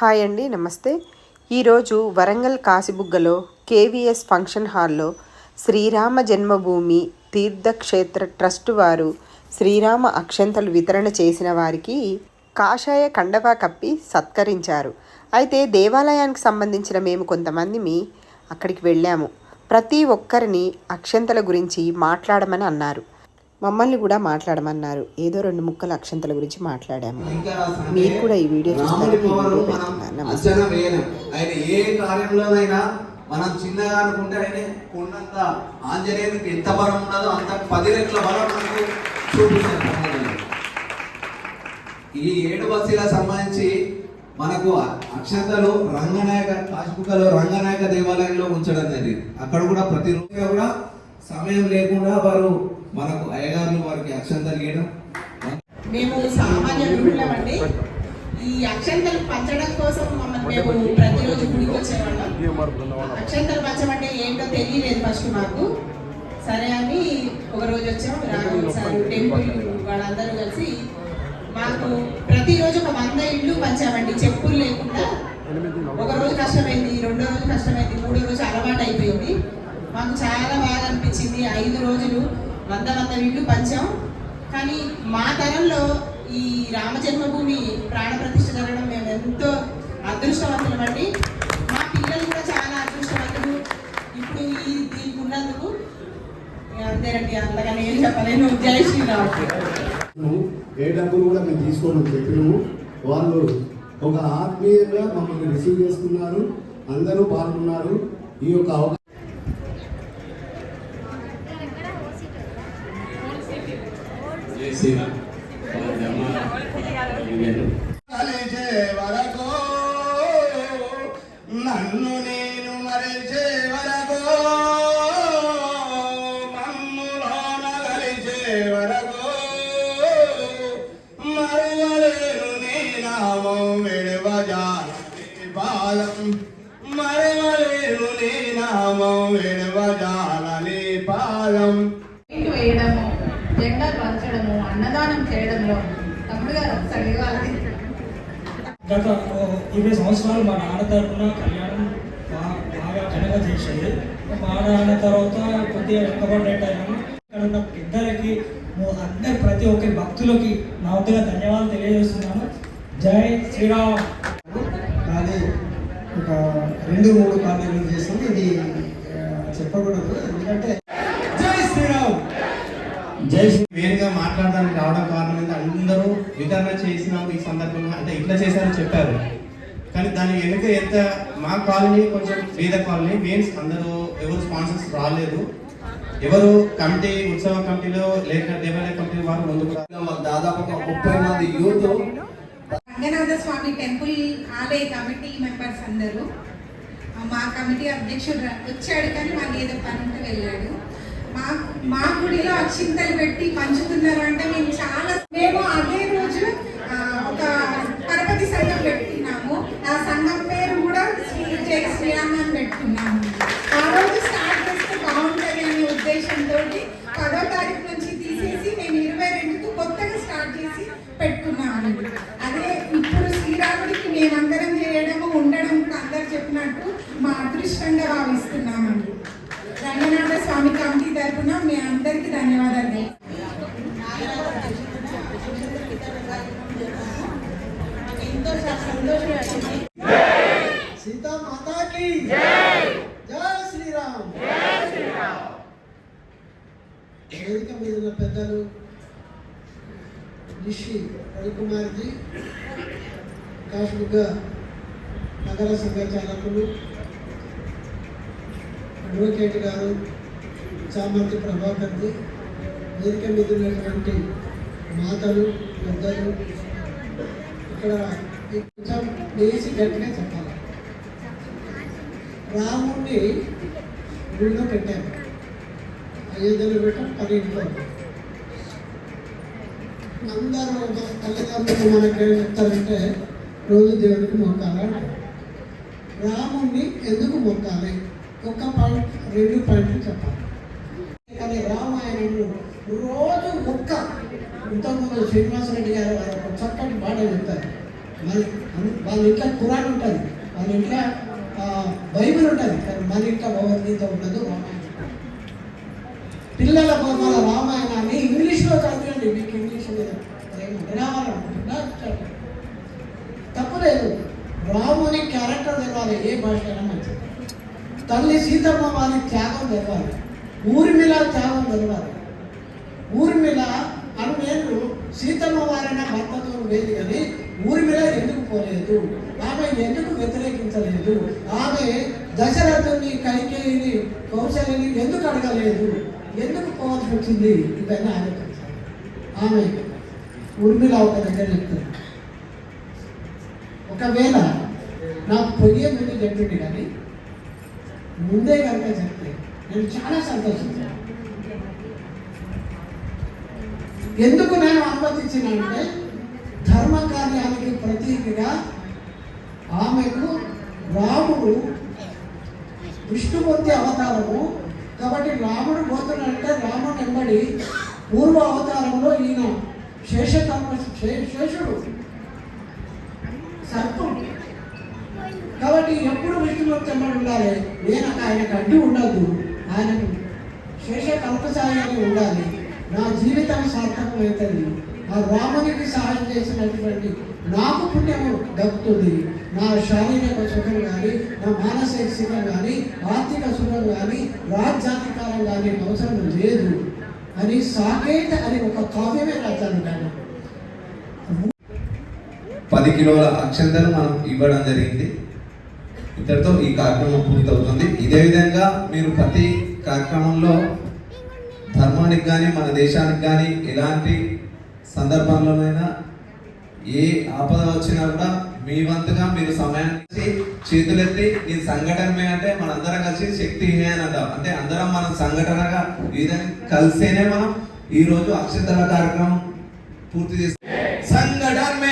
Hi అండి నమస్తే. ఈరోజు వరంగల్ కాసిబుగ్గలో కేవీఎస్ ఫంక్షన్ హాల్లో శ్రీరామ జన్మభూమి తీర్థక్షేత్ర ట్రస్ట్ వారు శ్రీరామ అక్షంతలు వితరణ చేసిన వారికి కాషాయ కండవా కప్పి సత్కరించారు. అయితే దేవాలయానికి సంబంధించిన మేము కొంతమంది మీ అక్కడికి వెళ్ళాము. ప్రతి ఒక్కరిని అక్షంతల గురించి మాట్లాడమని అన్నారు. మమ్మల్ని కూడా మాట్లాడమన్నారు. ఏదో రెండు ముక్కల అక్షంతల గురించి మాట్లాడాము. మీరు కూడా ఈ వీడియో పెడుతున్నాను నమస్తే. మనం చిన్నగా అనుకుంటే ఆయన కొండంత ఆంజనేయునికి ఎంత బలం ఉన్నదో అంత పది రెట్ల బలం మనకు. ఈ ఏడు బస్తీలకు సంబంధించి మనకు అక్షంతలు రంగనాయక కాశీబుక్కలో రంగనాయక దేవాలయంలో ఉంచడం జరిగింది. అక్కడ కూడా ప్రతిరోజు కూడా సమయం లేకుండా వారు మనకు అయ్యగారులు వారికి అక్షంతలు గీయడం మేము సామాన్య అండి ఈ అక్షంతలు పంచడం కోసం మమ్మల్ని మేము ప్రతిరోజు గుడికి వచ్చేవాళ్ళం. అక్షంతలు పంచమంటే ఏంటో తెలియలేదు ఫస్ట్ మాకు. సరే అని ఒక రోజు వచ్చాము రాఘవ సార్ టెంపుల్ వాళ్ళందరూ కలిసి మాకు ప్రతిరోజు ఒక వంద ఇళ్ళు పంచామండి చెప్పులు లేకుండా. ఒక రోజు కష్టమైంది రెండో రోజు కష్టమైంది మూడో రోజు అలవాటు అయిపోయింది మాకు చాలా బాగా అనిపించింది. ఐదు రోజులు వంద వంద ఇళ్ళు పంచాం. కానీ మా తరంలో ఈ రామ జన్మభూమి ప్రాణ ప్రతిష్ఠ జరగడం మేము ఎంతో అదృష్టవంతులం అండి. మా పిల్లలు కూడా చాలా అదృష్టవంతులు. ఇప్పుడు ఈ దీనికి ఉన్నందుకు అంతేనండి అంతగానే ఏం చెప్పలేను. జై శ్రీరామ్. ఏ డబ్బులు కూడా మేము తీసుకోవడం చెప్పినాము. వాళ్ళు ఒక ఆత్మీయంగా మమ్మల్ని రిసీవ్ చేసుకున్నారు. అందరూ పాల్గొన్నారు. ఈ యొక్క అవకాశం జై శ్రీరామ్ మా ధర్మ యూనియన్ అన్నదానం చేయడంలో తమ్ముడు గారు ఒకసారి ఇవ్వాలి? గత ఇరవై సంవత్సరాలు మా నాన్న తరఫున కళ్యాణం బాగా ఘనంగా చేసేది మా నాన్న తర్వాత కొద్దిగా వెనుకబడ్డట్టు ఇక్కడ ఉన్న పెద్దలకి అందరి ప్రతి ఒక్కరి భక్తులకి నా వద్దగా ధన్యవాదాలు తెలియజేస్తున్నాను. జై శ్రీరామ్. కానీ ఒక రెండు మూడు కాలేజీలు చేసాం ఇది చెప్పకూడదు. ఎందుకంటే జై శ్రీరామ్. జై మాట్లాడడానికి రావడం కారణం ఏంటంటే అందరూ వితరణ చేసినాము ఈ సందర్భంగా అంటే ఇట్లా చేశారని చెప్పారు. కానీ దాని వెనుక ఎంత మా కాలనీ కొంచెం పేద కాలనీ మీన్స్ అందరూ ఎవరు స్పాన్సర్స్ రాలేదు. ఎవరు కమిటీ ఉత్సవ కమిటీలో లేక దేవాలయ కమిటీ వారు ముందుకు దాదాపు ఒక ముప్పై మంది యూత్. రంగనాథ స్వామి టెంపుల్ ఆలయ కమిటీ మెంబర్స్ అందరూ. మా కమిటీ అధ్యక్షుడు రా- వచ్చాడు కానీ మాకు ఏదో పని ఉంటే వెళ్ళాడు. మా మా గుడిలో అక్షింతలు పెట్టి పంచుతున్నారు అంటే మేము చాలా మేము అదే రోజు ఒక పరపతి సంఘం పెట్టుకున్నాము. ఆ సంఘం పేరు కూడా శ్రీ జై శ్రీరామ్ అని పెట్టుకున్నాము. ఆ రోజు స్టార్ట్ చేస్తే బాగుంటుంది అనే ఉద్దేశంతో పదో తారీఖు నుంచి తీసేసి మేము ఇరవై రెండుకు కొత్తగా స్టార్ట్ చేసి పెట్టుకున్నాము. అదే ఇప్పుడు శ్రీరాముడికి మేమందరం చేయడము ఉండడం అందరు చెప్పినట్టు మా అదృష్టంగా భావిస్తాం రంగనాథ స్వామి కమిటీ తరఫున మీ అందరికీ ధన్యవాదాలు సంతోషం సీతా మాతాకి శ్రీరామ్. వేదిక మీద ఉన్న పెద్దలు రిషి రవికుమార్జీ కాశ్మీర్గా నగర సంఘ చాలకులు అడ్వకేట్ గారు చామర్తి ప్రభాకర్జీ వేదిక మీద ఉన్నటువంటి మాతలు పెద్దలు ఇక్కడ కొంచెం లేచి గట్టిగా చెప్పాలి. రాముడిని గుడిలో పెట్టారు. అయోధ్యలో పెట్టాం పన్నెండులో అందరూ ఒక తల్లిదండ్రులు మనకి ఏం చెప్తారంటే రోజు దేవుడికి మొక్కాలి రాముణ్ణి ఎందుకు మొక్కాలి? ఒక పాయింట్ రెండు పాయింట్లు చెప్పాలి. కానీ రామాయణం రోజు ఒక్క ఇంతకుముందు శ్రీనివాసరెడ్డి గారు వారు ఒక చక్కటి పాట చెప్తారు. మరి వాళ్ళ ఇంట్లో కురాన్ ఉంటుంది. వాళ్ళ ఇంట్లో బైబిల్ ఉంటుంది. కానీ మన ఇంట్లో భగవద్గీత ఉండదు. రామాయణం పిల్లల మన రామాయణాన్ని ఇంగ్లీష్లో చదవండి. మీకు ఇంగ్లీష్ మీద ప్రేమ తప్పులేదు. రాముని క్యారెక్టర్ తెలవాలి. ఏ భాష అయినా మంచిది. తల్లి సీతమ్మ వారి త్యాగం తెలవాలి. ఊర్మిళ త్యాగం తెలవాలి. ఊర్మిళ అన్నేళ్ళు సీతమ్మ వారైన భర్తతో లేదు కానీ ఊర్మిళ ఎందుకు పోలేదు? ఆమె ఎందుకు వ్యతిరేకించలేదు? ఆమె దశరథుని కైకేయిని కౌశల్యని ఎందుకు అడగలేదు? ఎందుకు పోవాల్సి వచ్చింది? ఇవన్నీ ఆలోచించాలి ఆమె ఊర్మిళ ఒక దగ్గర చెప్తుంది. ఒకవేళ నాకు పొయ్యే ముందు చెప్పింది కానీ ముందే కనుక చెప్తే నేను చాలా సంతోషించాను ఎందుకు నేను అనుమతించినంటే ధర్మ కార్యానికి ప్రతీకగా ఆమెకు రాముడు విష్ణుమూర్తి అవతారము. కాబట్టి రాముడు పోతున్నాడంటే రాముడు వెంబడి పూర్వ అవతారంలో ఈయన శేషకర్మ శేషుడు. సర్పం. కాబట్టి ఎప్పుడు విష్ణుమూర్తి వెంబడి ఉండాలి? నేను ఆయనకు అడ్డు ఉండదు. ఆయనకు శేష కల్పసాయాన్ని ఉండాలి. నా జీవితం సార్థకమవుతుంది ఆ రామునికి సహాయం చేసినటువంటి నాకు పుణ్యము దక్కుతుంది. నా శారీరక సుఖం కానీ నా మానసిక సుఖం కానీ ఆర్థిక సుఖం కానీ రాజ్యాధికారం కానీ అవసరం లేదు. అని సాకేట్ అని ఒక కావ్యమే రాశాను నేను పది కిలోల అక్షంతను మనం ఇవ్వడం జరిగింది. ఇద్దరితో ఈ కార్యక్రమం పూర్తవుతుంది. ఇదే విధంగా మీరు ప్రతి కార్యక్రమంలో ధర్మానికి కానీ మన దేశానికి కానీ ఎలాంటి సందర్భంలోనైనా ఏ ఆపద వచ్చినా కూడా మీ వంతుగా మీరు సమయానికి చేతులెత్తి ఈ సంఘటన అంటే మనందరం కలిసి శక్తి అని అంటాం అంటే అందరం మనం సంఘటనగా విధంగా కలిసేనే మనం ఈ రోజు అక్షతల కార్యక్రమం పూర్తి చేస్తాం. సంఘటన